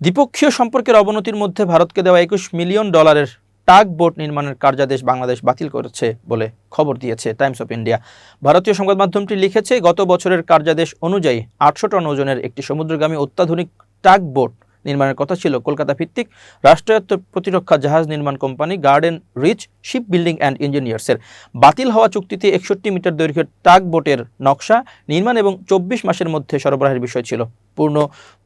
দ্বিপক্ষীয় সম্পর্কের অবনতির মধ্যে ভারতকে দেওয়া একুশ মিলিয়ন ডলারের টাগ বোট নির্মাণের কার্যাদেশ বাংলাদেশ বাতিল করেছে বলে খবর দিয়েছে টাইমস অফ ইন্ডিয়া। ভারতীয় সংবাদ মাধ্যমটি লিখেছে, গত বছরের কার্যাদেশ অনুযায়ী আটশো টন ওজনের একটি সমুদ্রগামী অত্যাধুনিক টাগ বোট নির্মাণের কথা ছিল কলকাতা ভিত্তিক রাষ্ট্রায়ত্ত প্রতিরক্ষা জাহাজ নির্মাণ company Garden Reach Ship Building and ইঞ্জিনিয়ার্সের। বাতিল হওয়া চুক্তিতে একষট্টি মিটার দৈর্ঘ্যের টাক বোটের নকশা নির্মাণ এবং চব্বিশ মাসের মধ্যে সরবরাহের বিষয় ছিল। পূর্ণ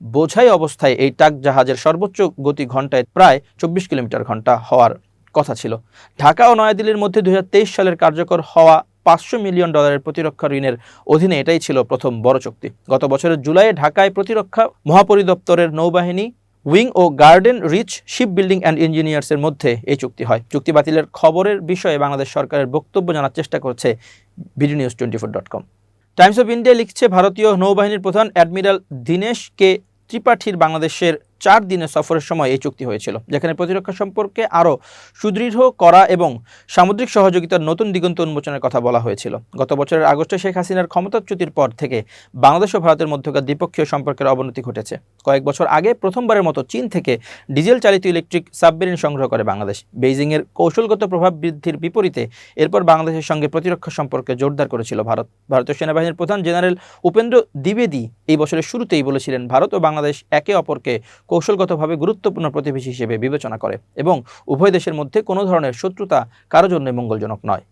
বোঝাই অবস্থায় এই টাক জাহাজের সর্বোচ্চ গতি ঘন্টায় প্রায় চব্বিশ কিলোমিটার ঘণ্টা হওয়ার কথা ছিল। ঢাকা ও নয়াদিল্লির মধ্যে দুই হাজার তেইশ সালের কার্যকর হওয়া পাঁচশো মিলিয়ন ডলারের প্রতিরক্ষা ঋণের অধীনে এটাই ছিল প্রথম বড় চুক্তি। গত বছরের জুলাইয়ে ঢাকায় প্রতিরক্ষা মহাপরিদপ্তরের নৌবাহিনী wing O Garden Reach Ship Building and ইঞ্জিনিয়ার্সের মধ্যে এই চুক্তি হয়। চুক্তি বাতিলের খবরের বিষয়ে বাংলাদেশ সরকারের বক্তব্য জানার চেষ্টা করছে BD news twenty four dot com. Times of India লিখছে, ভারতীয় নৌবাহিনীর প্রধান অ্যাডমিরাল দীনেশ কে ত্রিপাঠীর বাংলাদেশের চার দিনের সফরের সময় এই চুক্তি হয়েছিল, যেখানে প্রতিরক্ষা সম্পর্কে আরও সুদৃঢ় করা এবং সামুদ্রিক সহযোগিতার নতুন দিগন্ত উন্মোচনের কথা বলা হয়েছিল। গত বছরের আগস্টে শেখ হাসিনার ক্ষমতাচ্যুতির পর থেকে বাংলাদেশ ও ভারতের মধ্যকার দ্বিপক্ষীয় সম্পর্কের অবনতি ঘটেছে। কয়েক বছর আগে প্রথমবারের মতো চীন থেকে ডিজেল চালিত ইলেকট্রিক সাবমেরিন সংগ্রহ করে বাংলাদেশ। বেইজিংয়ের কৌশলগত প্রভাব বৃদ্ধির বিপরীতে এরপর বাংলাদেশের সঙ্গে প্রতিরক্ষা সম্পর্কে জোরদার করেছিল ভারত। ভারতীয় সেনাবাহিনীর প্রধান জেনারেল উপেন্দ্র দ্বিবেদী এই বছরের শুরুতেই বলেছিলেন, ভারত ও বাংলাদেশ একে অপরকে কৌশলগতভাবে গুরুত্বপূর্ণ প্রতিবেশী হিসেবে বিবেচনা করে এবং উভয় দেশের মধ্যে কোনো ধরনের শত্রুতা কারও জন্য মঙ্গলজনক নয়।